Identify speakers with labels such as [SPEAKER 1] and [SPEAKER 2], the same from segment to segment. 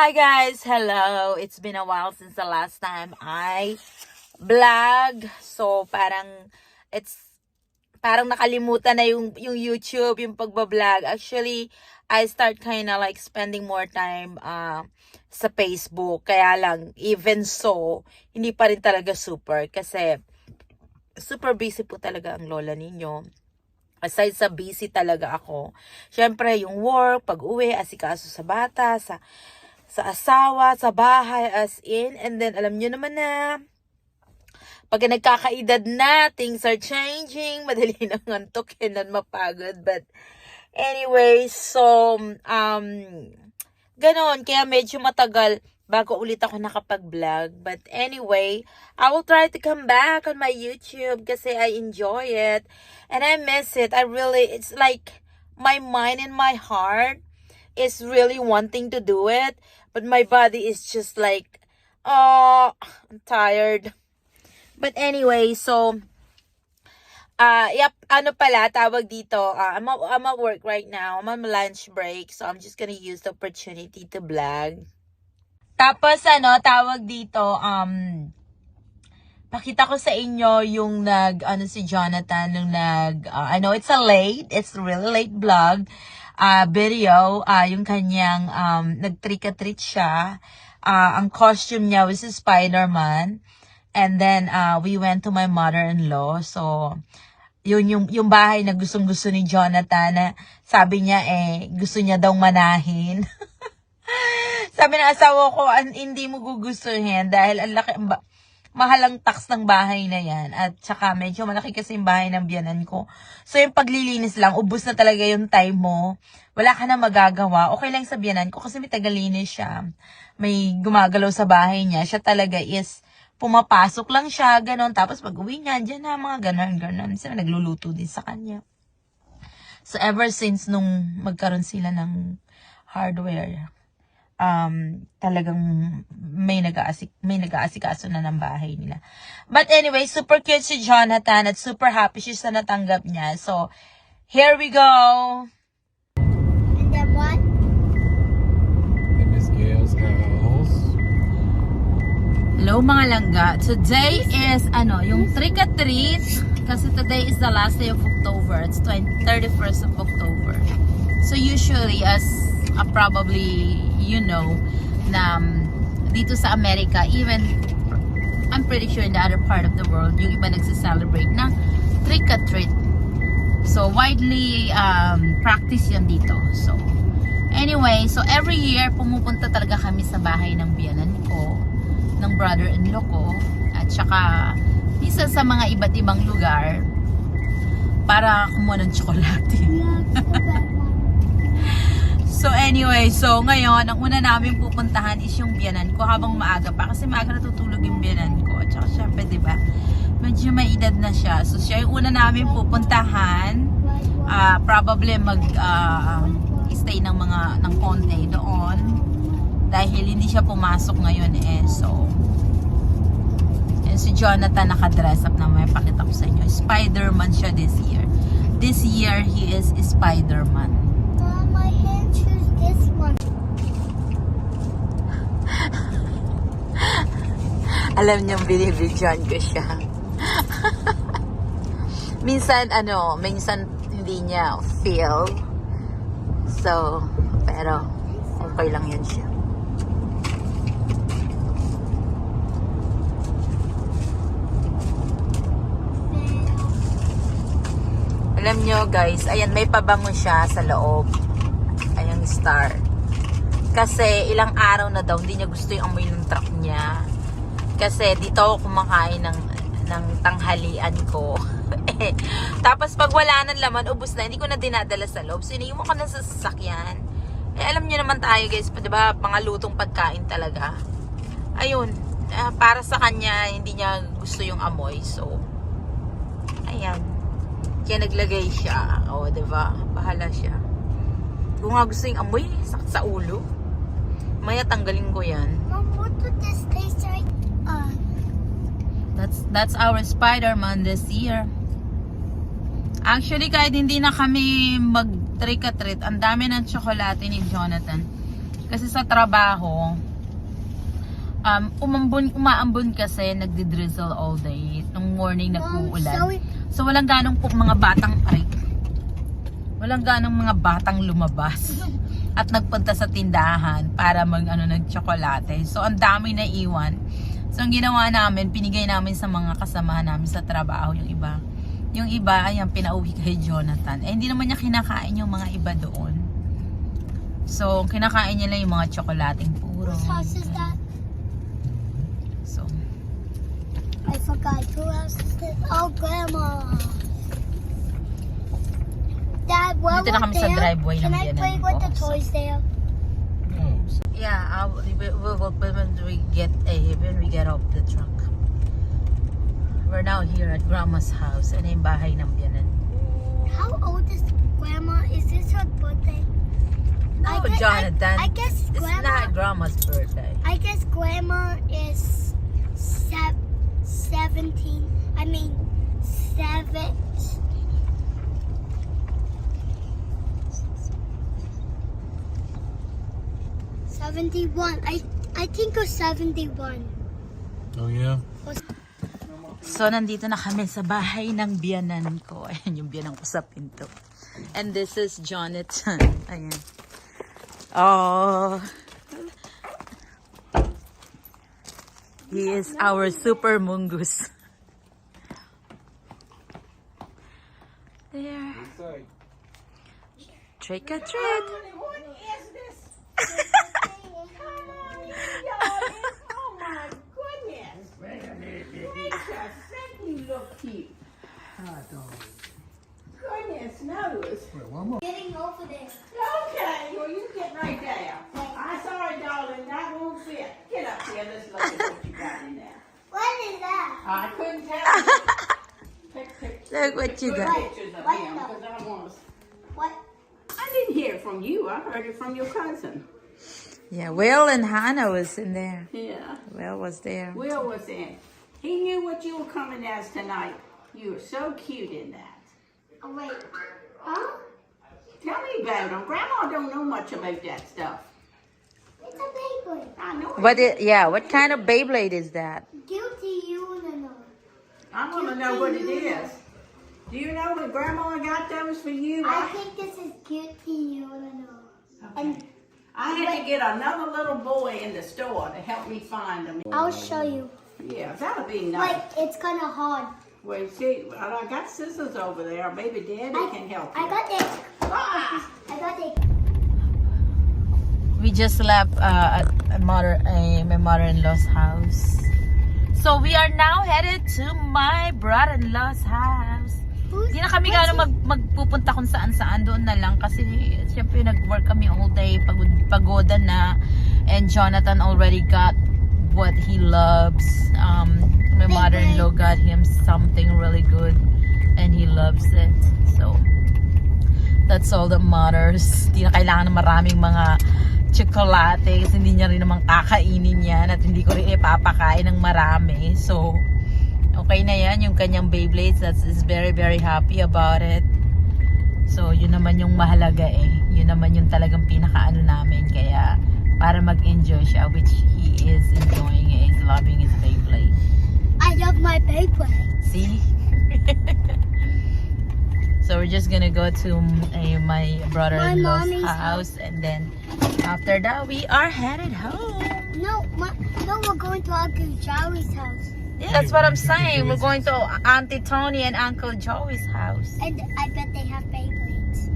[SPEAKER 1] Hi guys, hello. It's been a while since the last time I vlog. So parang it's parang nakalimutan na yung yung YouTube, yung pagba-vlog. Actually, I start kind of like spending more time uh, sa Facebook. Kaya lang, even so, hindi pa rin talaga super kasi super busy po talaga ang lola ninyo aside sa busy talaga ako, syempre yung work, pag-uwi, asikaso sa bata, sa sa asawa, sa bahay, as in, and then alam nyo naman na, pag nagkakaedad na, things are changing, madali nang antukin at mapagod, but anyway, so, um, ganon, kaya medyo matagal bago ulit ako nakapag-vlog. But anyway, I will try to come back on my YouTube kasi I enjoy it. And I miss it. I really, it's like my mind and my heart is really wanting to do it. But my body is just like, oh, I'm tired. But anyway, so, uh, yep, ano pala, tawag dito, uh, I'm, at- I'm at work right now. I'm on lunch break. So, I'm just gonna use the opportunity to vlog. Tapos ano, tawag dito, um, pakita ko sa inyo yung nag, ano si Jonathan, nung nag, uh, I know it's a late, it's a really late vlog, uh, video, uh, yung kanyang, um, nag-trick or treat siya. Uh, ang costume niya was Spider-Man. And then, uh, we went to my mother-in-law. So, yun yung, yung bahay na gustong gusto ni Jonathan na sabi niya eh, gusto niya daw manahin. Sabi ng asawa ko, hindi mo gugustuhin dahil ang laki, ang ba- mahal ang tax ng bahay na yan. At saka medyo malaki kasi yung bahay ng biyanan ko. So yung paglilinis lang, ubus na talaga yung time mo. Wala ka na magagawa. Okay lang sa biyanan ko kasi may tagalinis siya. May gumagalaw sa bahay niya. Siya talaga is pumapasok lang siya, ganon. Tapos pag uwi niya, dyan na mga ganon, ganon. Sila nagluluto din sa kanya. So ever since nung magkaroon sila ng hardware, um, talagang may nag-aasik, may nag-aasikaso na ng bahay nila. But anyway, super cute si Jonathan at super happy siya sa natanggap niya. So, here we go!
[SPEAKER 2] And then what?
[SPEAKER 3] in Miss Gail's house.
[SPEAKER 1] Hello mga langga. Today is ano, yung trick or treat kasi today is the last day of October. It's 20, 31st of October. So usually as uh, probably you know na um, dito sa Amerika even I'm pretty sure in the other part of the world yung iba nagse-celebrate ng trick or treat. So widely um, practice yan dito. So anyway, so every year pumupunta talaga kami sa bahay ng biyanan ko ng brother-in-law ko at saka minsan sa mga iba't ibang lugar para kumuha ng tsokolate. So anyway, so ngayon, ang una namin pupuntahan is yung biyanan ko habang maaga pa kasi maaga natutulog yung biyanan ko. At saka syempre, di ba, medyo may edad na siya. So siya yung una namin pupuntahan. Ah, probably mag ah, stay ng mga ng konti doon dahil hindi siya pumasok ngayon eh. So and si Jonathan nakadress up na may pakita ko sa inyo. Spider-Man siya this year. This year, he is Spider-Man.
[SPEAKER 2] Mom, I can choose this one.
[SPEAKER 1] Alam niyong binibidyoan ko siya. minsan, ano, minsan hindi niya feel. So, pero, okay lang yun siya. Alam nyo guys, ayan may pabango siya sa loob. Star. Kasi ilang araw na daw hindi niya gusto yung amoy ng truck niya. Kasi dito ako kumakain ng, ng tanghalian ko. Tapos pag wala nang laman, ubus na. Hindi ko na dinadala sa loob. So iniiwan ko na sa sasakyan. Eh alam niyo naman tayo guys, pa, 'di ba, mga lutong pagkain talaga. Ayun, ah, para sa kanya hindi niya gusto yung amoy. So ayan. Kaya naglagay siya. O, 'di ba? Bahala siya. Kung nga gusto yung amoy, sakit sa ulo. Maya tanggalin ko 'yan.
[SPEAKER 2] Mom, what would this taste like? Uh,
[SPEAKER 1] That's that's our Spider-Man this year. Actually, kahit hindi na kami mag trick or treat, ang dami ng tsokolate ni Jonathan. Kasi sa trabaho, um, umambon, umaambon kasi, nagdi-drizzle all day. Nung morning, nag-uulan.
[SPEAKER 2] so
[SPEAKER 1] walang ganong po mga batang, aray, walang ganong mga batang lumabas at nagpunta sa tindahan para mag, ano, nag-chocolate. So, ang dami na iwan. So, ang ginawa namin, pinigay namin sa mga kasamahan namin sa trabaho, yung iba. Yung iba, ayan, pinauwi kay Jonathan. Eh, hindi naman niya kinakain yung mga iba doon. So, kinakain niya lang yung mga tsokolating puro.
[SPEAKER 2] Whose house is that?
[SPEAKER 1] So,
[SPEAKER 2] I forgot. Who else is this? Oh, Grandma. Dad, what
[SPEAKER 1] Dito na kami sa driveway
[SPEAKER 2] Can
[SPEAKER 1] ng
[SPEAKER 2] I play with the toys there?
[SPEAKER 3] No. so-
[SPEAKER 1] yeah, uh, we, we, we- when we get a, when we get off the truck. We're now here at Grandma's house. Ano yung bahay ng biyanan?
[SPEAKER 2] How old is Grandma? Is this her birthday?
[SPEAKER 1] No,
[SPEAKER 2] I guess,
[SPEAKER 1] Jonathan.
[SPEAKER 2] I, I guess
[SPEAKER 1] It's
[SPEAKER 2] Grandma.
[SPEAKER 1] not Grandma's birthday.
[SPEAKER 2] I guess Grandma is sev- seventeen. I mean, seven. Seventy-one. I I think of seventy-one.
[SPEAKER 3] Oh yeah.
[SPEAKER 1] So, nandito na kami sa bahay ng biyanan ko. Ayan yung biyanan ko sa pinto. And this is Jonathan. Ayan. Oh. He is our super mungus. There. Trick or treat.
[SPEAKER 4] Goodness knows.
[SPEAKER 2] Getting over there.
[SPEAKER 4] Okay, well you get right there. I'm sorry, darling, that won't fit. Get up here, let's look at what you got in there.
[SPEAKER 2] What is that?
[SPEAKER 4] I couldn't tell you. Pick.
[SPEAKER 1] Look what you got.
[SPEAKER 4] pictures of
[SPEAKER 2] What
[SPEAKER 4] him, I want.
[SPEAKER 2] What?
[SPEAKER 4] I didn't hear it from you. I heard it from your cousin.
[SPEAKER 1] Yeah, Will and Hannah was in there.
[SPEAKER 4] Yeah.
[SPEAKER 1] Will was there.
[SPEAKER 4] Will was in. He knew what you were coming as tonight. You were so cute in that.
[SPEAKER 2] Oh wait. Huh?
[SPEAKER 4] Tell me about them. Grandma don't know much about that stuff.
[SPEAKER 2] It's a penguin.
[SPEAKER 4] I know it.
[SPEAKER 1] What? It, yeah. What kind of Beyblade is that?
[SPEAKER 2] Guilty you no.
[SPEAKER 4] I want to know what it is. Do you know that Grandma got those for you?
[SPEAKER 2] I think this is guilty you no. And
[SPEAKER 4] I had to get another little boy in the store to help me find them.
[SPEAKER 2] I'll show you.
[SPEAKER 4] Yeah, that'll be nice.
[SPEAKER 2] Like it's kind of hard.
[SPEAKER 4] Well, see, I got scissors over there. Maybe Daddy
[SPEAKER 2] I
[SPEAKER 4] can help
[SPEAKER 2] I
[SPEAKER 4] you.
[SPEAKER 2] got it.
[SPEAKER 4] Ah!
[SPEAKER 2] I got it.
[SPEAKER 1] We just left uh, at a mother, uh, my mother-in-law's house. So we are now headed to my brother-in-law's house. Hindi na kami gano'ng mag, magpupunta kung saan-saan doon na lang kasi siyempre nag-work kami all day, pagod, pagoda na. And Jonathan already got what he loves. Um, my mother-in-law got him something really good and he loves it. So, that's all that matters. Hindi na kailangan ng maraming mga tsokolate kasi hindi niya rin naman kakainin yan at hindi ko rin ipapakain ng marami. So, okay na yan yung kanyang Beyblades that is very very happy about it so yun naman yung mahalaga eh yun naman yung talagang pinakaano namin kaya para mag-enjoy siya which he is enjoying he's loving his Beyblade
[SPEAKER 2] I love my Beyblade.
[SPEAKER 1] see so we're just gonna go to eh, my brother-in-law's
[SPEAKER 2] mommy's
[SPEAKER 1] house and then after that we are headed home
[SPEAKER 2] No, my, no, we're going to Uncle Joey's house.
[SPEAKER 1] yeah that's what I'm saying we're going to Auntie Tony and Uncle Joey's house
[SPEAKER 2] And I bet they have Beyblades.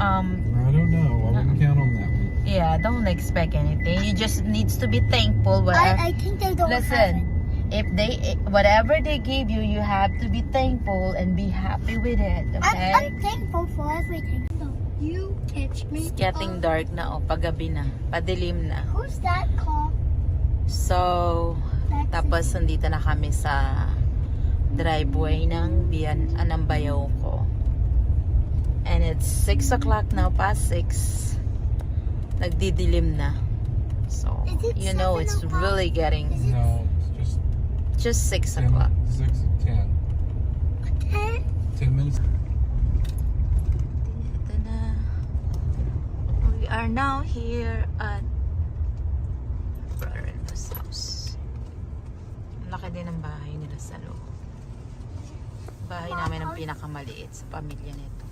[SPEAKER 1] um
[SPEAKER 3] I don't know. I wouldn't count on that one.
[SPEAKER 1] Yeah, don't expect anything. You just needs to be thankful. Whatever.
[SPEAKER 2] I, I think they don't have it.
[SPEAKER 1] Listen, if they whatever they give you, you have to be thankful and be happy with it.
[SPEAKER 2] I'm,
[SPEAKER 1] Okay?
[SPEAKER 2] I'm thankful for everything. So you catch me.
[SPEAKER 1] It's getting dark na oh, pagabi na, padilim na.
[SPEAKER 2] Who's that car?
[SPEAKER 1] So,
[SPEAKER 2] That's
[SPEAKER 1] tapos nandito na kami sa driveway ng Bian anang bayaw ko. And it's 6 o'clock now, past 6. Nagdidilim na. So, you know,
[SPEAKER 2] 7
[SPEAKER 1] it's really getting
[SPEAKER 3] No,
[SPEAKER 1] just 6 o'clock.
[SPEAKER 3] 6, 10.
[SPEAKER 2] 10?
[SPEAKER 3] 10 minutes.
[SPEAKER 1] We are now here at Brother's house. Laki din ang bahay nila sa loob. Bahay namin ang pinakamaliit sa pamilya nito.